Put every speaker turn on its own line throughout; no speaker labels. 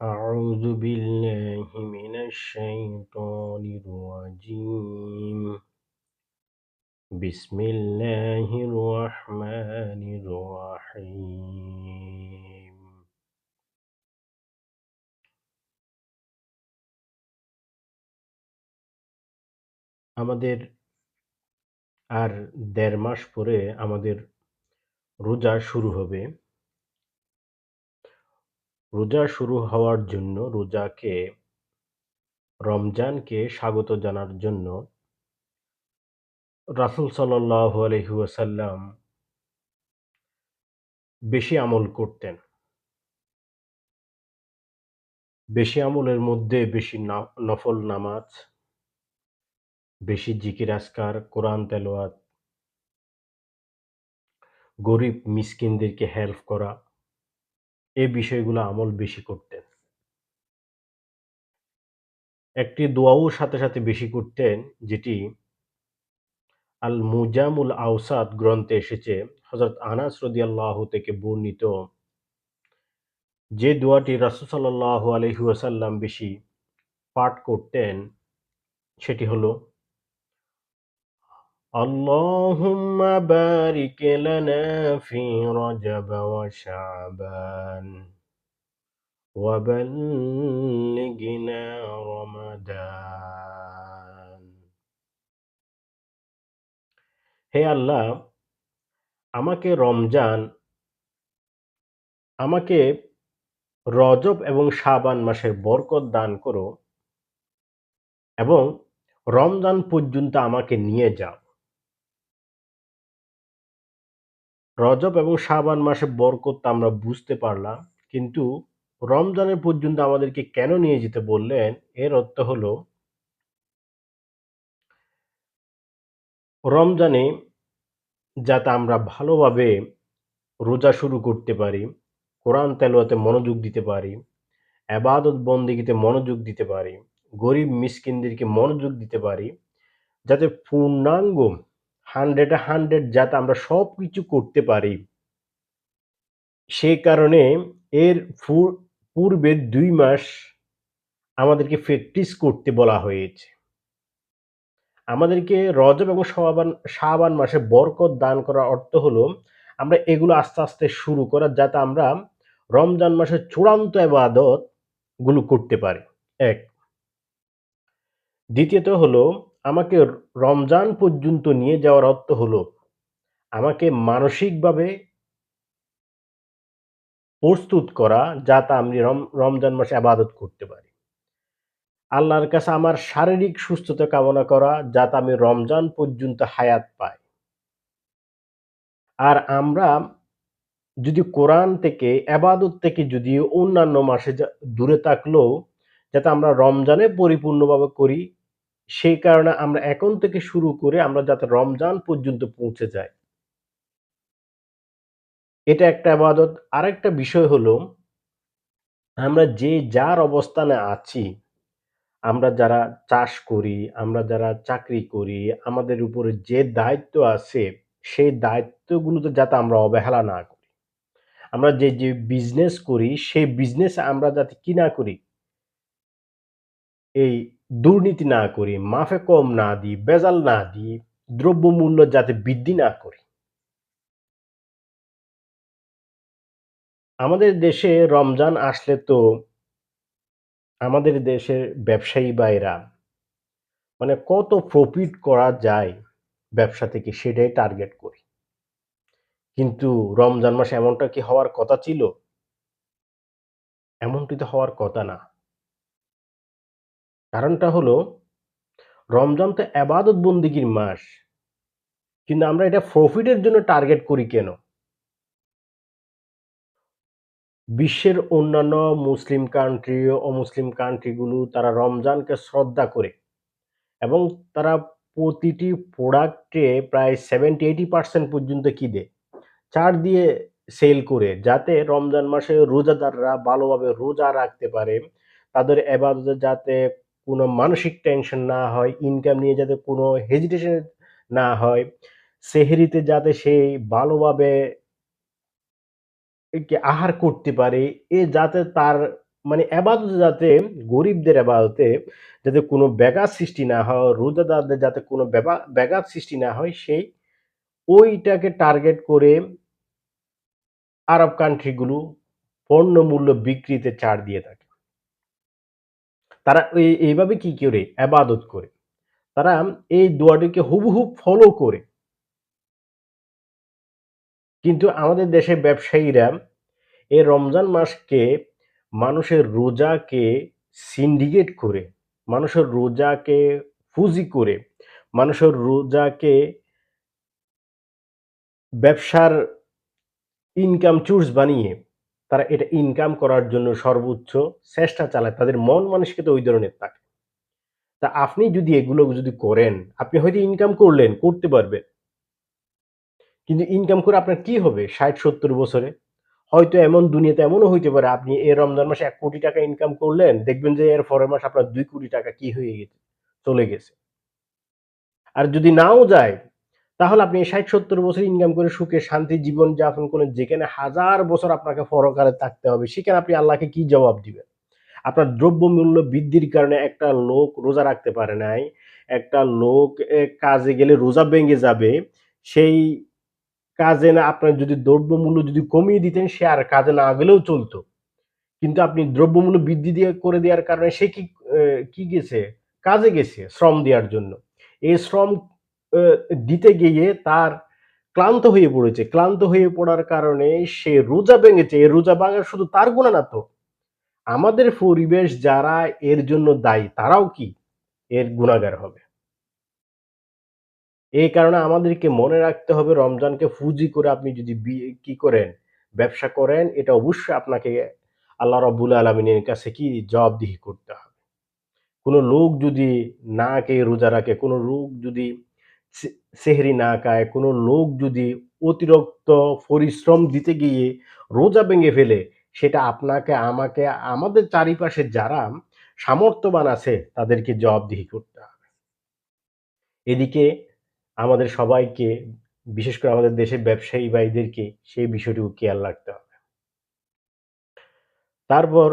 أعوذ بالله من الشيطان الرجيم بسم الله الرحمن الرحيم আমাদের আর দেড় মাস পরে আমাদের রোজা শুরু হবে রোজা শুরু হওয়ার জন্য রোজাকে রমজানকে স্বাগত জানার জন্য রাসূল ওয়াসাল্লাম বেশি আমল করতেন। বেশি আমলের মধ্যে বেশি নফল নামাজ, বেশি জিকির আজকার, কোরআন তেলাওয়াত গরিব মিসকিনদেরকে হেল্প করা, এই বিষয়গুলো আমল বেশি করতেন। একটি দোয়াও সাথে, সাথে বেশি করতেন যেটি আল মুজামুল আওসাত গ্রন্থে এসেছে হযরত আনাস রাদিয়াল্লাহু থেকে বর্ণিত যে দোয়াটি আলাইহি ওয়াসাল্লাম বেশি পাঠ করতেন সেটি হলো লানা ফি রজব ওয়া শাবান ওয়া বাল্লিগনা রমাদান হে আল্লাহ আমাকে রমজান, আমাকে রজব এবং শাবান মাসের বরকত দান করো এবং রমজান পর্যন্ত আমাকে নিয়ে যাও। রজব এবং শাবান মাসে বরকত আমরা বুঝতে পারলাম, কিন্তু রমজানের পর্যন্ত আমাদেরকে কেন নিয়ে যেতে বললেন? এর অর্থ হলো রমজানে যাতে আমরা ভালোভাবে রোজা শুরু করতে পারি, কোরআন তেলোয়াতে মনোযোগ দিতে পারি, আবাদত বন্দিগিতে মনোযোগ দিতে পারি, গরিব মিসকিনদেরকে মনোযোগ দিতে পারি, যাতে পূর্ণাঙ্গ হান্ড্রেডে হান্ড্রেড যাতে আমরা সব কিছু করতে পারি। সেই কারণে এর পূর্বের দুই মাস আমাদেরকে প্র্যাকটিস করতে বলা হয়েছে। আমাদেরকে রজব এবং শাবান শাবান মাসে বরকত দান করার অর্থ হলো, আমরা এগুলো আস্তে আস্তে শুরু করা যাতে আমরা রমজান মাসের চূড়ান্ত এবাদতগুলো করতে পারি। এক। দ্বিতীয়ত হলো আমাকে রমজান পর্যন্ত নিয়ে যাওয়ার অর্থ হলো, আমাকে মানসিকভাবে প্রস্তুত করা যাতে আমি রমজান মাসে আবাদত করতে পারি। আল্লাহর কাছে আমার শারীরিক সুস্থতা কামনা করা যাতে আমি রমজান পর্যন্ত হায়াত পাই। আর আমরা যদি কোরআন থেকে, আবাদত থেকে যদি অন্যান্য মাসে দূরে থাকলেও যাতে আমরা রমজানে পরিপূর্ণভাবে করি সেই কারণে আমরা এখন থেকে শুরু করে আমরা যাতে রমজান পর্যন্ত পৌঁছে যাই। এটা একটা আবাদত। আরেকটা বিষয় হলো, আমরা যে যার অবস্থানে আছি, আমরা যারা চাষ করি, আমরা যারা চাকরি করি, আমাদের উপরে যে দায়িত্ব আছে, সেই দায়িত্বগুলোতে যাতে আমরা অবহেলা না করি। আমরা যে যে বিজনেস করি, সেই বিজনেস আমরা যাতে কি না করি, এই দুর্নীতি না করি, মাফে কম না দিই, বেজাল না দিই, দ্রব্যমূল্য যাতে বৃদ্ধি না করি। আমাদের দেশে রমজান আসলে তো আমাদের দেশের ব্যবসায়ী ভাইরা মানে কত প্রফিট করা যায় ব্যবসা থেকে সেটাই টার্গেট করি। কিন্তু রমজান মাসে এমনটা কি হওয়ার কথা ছিল? এমনটি তো হওয়ার কথা না। কারণটা হলো, রমজান তো আবাদত বন্দিগির মাস। কিন্তু আমরা এটা প্রফিটের জন্য টার্গেট করি কেন? বিশ্বের অন্যান্য মুসলিম কান্ট্রি অমুসলিম কান্ট্রিগুলো তারা রমজানকে শ্রদ্ধা করে এবং তারা প্রতিটি প্রোডাক্টে প্রায় সেভেন্টি এইটি পার্সেন্ট পর্যন্ত কি ছাড় দিয়ে সেল করে, যাতে রমজান মাসে রোজাদাররা ভালোভাবে রোজা রাখতে পারে, তাদের এবাদতে যাতে কোনো মানসিক টেনশন না হয় ইনকাম নিয়ে যাতে কোনো হেজিটেশন না হয়, সেহেরিতে যাতে সেই ভালোভাবে আহার করতে পারে, এ যাতে তার মানে এবাদতে যাতে, গরিবদের এবাদতে যাতে কোনো ব্যাঘাত সৃষ্টি না হয়, রোজাদারদের যাতে কোনো ব্যাঘাত সৃষ্টি না হয়, সেই ওইটাকে টার্গেট করে আরব কান্ট্রিগুলো পণ্য মূল্য বিক্রিতে ছাড় দিয়ে থাকে। তারা এই এইভাবে কি করে? আবাদত করে। তারা এই দোয়াটিকে হুবহু ফলো করে। কিন্তু আমাদের দেশের ব্যবসায়ীরা এই রমজান মাসকে মানুষের রোজাকে সিন্ডিকেট করে, মানুষের রোজাকে ফুজি করে, মানুষের রোজাকে ব্যবসার ইনকাম চুর্স বানিয়ে তারা এটা ইনকাম করার জন্য সর্বোচ্চ চেষ্টা চালায়, তাদের মন মানসিকতা ওই ধরনের থাকে। তা আপনি যদি এগুলো যদি করেন, আপনি হয়তো ইনকাম করলেন, করতে পারবেন। কিন্তু ইনকাম করে আপনার কি হবে? ষাট, সত্তর বছরে। হয়তো এমন দুনিয়াতে এমনও হইতে পারে, আপনি এই রমজান মাসে এক কোটি টাকা ইনকাম করলেন, দেখবেন যে এর পরের মাস আপনার দুই কোটি টাকা কি হয়ে গেছে, চলে গেছে। আর যদি নাও যায় তাহলে আপনি ষাট সত্তর বছর ইনকাম করে সুখে শান্তি জীবন যাপন করেন যেখানে হাজার বছর আপনাকে পরকালে থাকতে হবে, সেখানে আপনি আল্লাহকে কি জবাব দিবেন? আপনার দ্রব্যমূল্য বৃদ্ধির কারণে একটা লোক রোজা রাখতে পারে নাই, একটা লোক কাজে গেলে রোজা ভেঙে যাবে, সেই কাজে না আপনার যদি দ্রব্যমূল্য যদি কমিয়ে দিতেন, সে আর কাজে না গেলেও চলতো। কিন্তু আপনি দ্রব্যমূল্য বৃদ্ধি দিয়ে করে দেওয়ার কারণে সে কি কি গেছে? কাজে গেছে শ্রম দেওয়ার জন্য। এই শ্রম দিতে গিয়ে তার ক্লান্ত হয়ে পড়েছে। ক্লান্ত হয়ে পড়ার কারণে সে রোজা ভেঙেছে। এই রোজা ভাঙা শুধু তার গুণা না তো। আমাদের পরিবেশ যারা এর জন্য দায়ী, তারাও কি এর গুণাগার হবে? এই কারণে আমাদেরকে মনে রাখতে হবে, রমজানকে ফুজি করে আপনি যদি কি করেন, ব্যবসা করেন, এটা অবশ্যই আপনাকে আল্লাহ রব্বুল আলমিনের কাছে কি জবাবদিহি করতে হবে। কোনো লোক যদি না কে রোজা রাখে, কোনো লোক যদি সেহরি না খায়, কোনো লোক যদি অতিরিক্ত পরিশ্রম দিতে গিয়ে রোজা ভেঙে ফেলে, সেটা আপনাকে, আমাকে, আমাদের চারিপাশে যারা সামর্থ্যবান আছে, তাদেরকে জবাবদিহি করতে হবে। এদিকে আমাদের সবাইকে, বিশেষ করে আমাদের দেশের ব্যবসায়ী ভাইদেরকে সেই বিষয়টিও খেয়াল রাখতে হবে। তারপর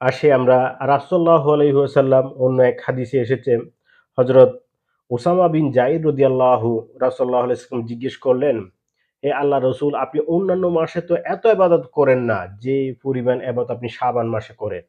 আসে আমরা রাসল্লাহ আলহিহাসাল্লাম অন্য এক হাদিসে এসেছে হজরত ওসামা বিন জাইদ রদিয়াল্লাহু রাসল্লাহ আলাইসলাম জিজ্ঞেস করলেন, হে আল্লাহ রসুল, আপনি অন্যান্য মাসে তো এত আবাদত করেন না, যে পরিমাণ আবাদত আপনি সাবান মাসে করেন?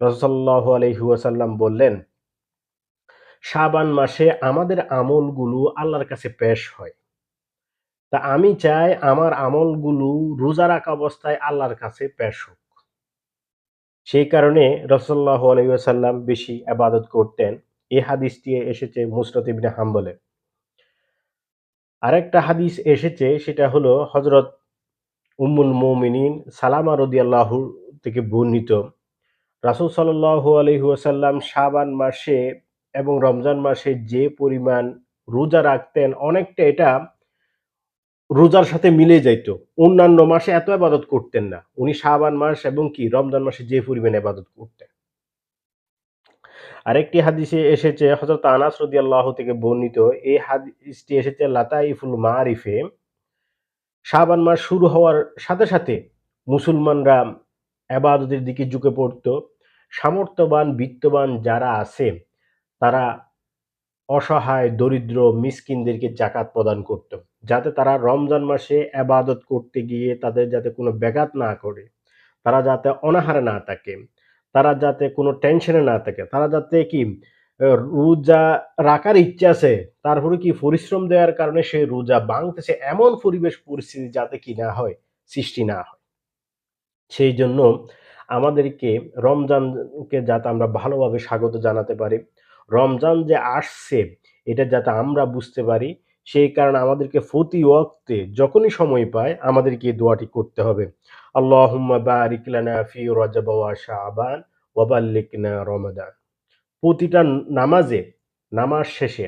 রসল্লাহ আলহিহাসাল্লাম বললেন সাবান মাসে আমাদের আমলগুলো আল্লাহর কাছে পেশ হয়। তা আমি চাই আমার আমলগুলো রোজা রাখা অবস্থায় আল্লাহর কাছে পেশ হোক। সেই কারণে রসল্লাহ আলাইসাল্লাম বেশি আবাদত করতেন। এই হাদিসটি এসেছে মুসরত ইবনে হাম্বলে। আরেকটা হাদিস এসেছে, সেটা হলো হজরত উম্মুল মৌমিনিন সালামা রদিয়াল্লাহ থেকে বর্ণিত। রাসুল সাল্লাহ আলহিহাসাল্লাম শাবান মাসে এবং রমজান মাসে যে পরিমাণ রোজা রাখতেন, অনেকটা এটা রোজার সাথে মিলে যাইতো। অন্যান্য মাসে এত আবাদত করতেন না। উনি শাবান মাস এবং কি, রমজান মাসে যে পরিমাণ আবাদত করতেন। আরেকটি হাদিসে এসেছে হজরত আনাস রদি আল্লাহ থেকে বর্ণিত, এই হাদিসটি এসেছে, লাতাইফুল মারিফে। শাবান মাস শুরু হওয়ার সাথে সাথে মুসলমানরা আবাদতের দিকে ঝুঁকে পড়তো। সামর্থ্যবান, বিত্তবান যারা আছে, তারা অসহায়, দরিদ্র মিসকিনদেরকে জাকাত প্রদান করত, যাতে তারা রমজান মাসে আবাদত করতে গিয়ে তাদের যাতে কোনো ব্যাঘাত না করে তারা যাতে অনাহারে না থাকে। তারা যাতে কোনো টেনশনে না থাকে, তারা যাতে কি রোজা রাখার ইচ্ছা আছে, তারপরে কি পরিশ্রম দেওয়ার কারণে সে রোজা ভাঙতেছে, এমন পরিবেশ পরিস্থিতি যাতে কি না হয়, সৃষ্টি না হয়। সেই জন্য আমাদেরকে রমজানকে যাতে আমরা ভালোভাবে স্বাগত জানাতে পারি, রমজান যে আসছে, এটা যাতে আমরা বুঝতে পারি, সেই কারণে আমাদেরকে প্রতি ওয়াক্তে যখনই সময় পায়, আমাদেরকে দোয়াটি করতে হবে। আল্লাহুম্মা বারিক লানা ফি রজব ওয়া শাবান ওয়া বাল্লিকনা রমাদান। প্রতিটা নামাজে, নামাজ শেষে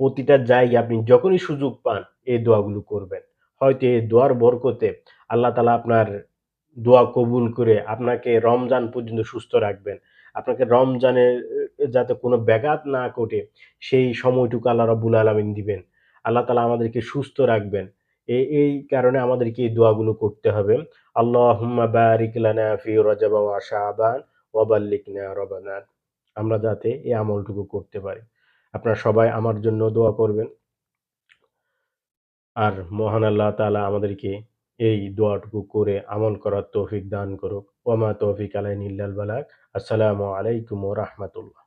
প্রতিটা জায়গায় আপনি যখনই সুযোগ পান এই দোয়াগুলো করবেন। হয়তো এই দোয়ার বরকতে আল্লাহ তালা আপনার দোয়া কবুল করে আপনাকে রমজান পর্যন্ত সুস্থ রাখবেন। আপনাকে রমজানের যাতে কোনো ব্যাঘাত না ঘটে, সেই সময়টুকু আল্লাহ রব্বুল আলমিন দিবেন। আল্লাহ তালা আমাদেরকে সুস্থ রাখবেন। এই কারণে আমাদেরকে এই দোয়াগুলো করতে হবে। বাল্লিগনা আমরা যাতে এই আমলটুকু করতে পারি। আপনারা সবাই আমার জন্য দোয়া করবেন। আর মহান আল্লাহ তাআলা আমাদেরকে এই দোয়াটুকু করে আমল করার তৌফিক দান করুক। ওয়া মা তৌফিক আলাইনা ইল্লাল বালাগ আসসালামু আলাইকুম ওয়া রাহমাতুল্লাহ।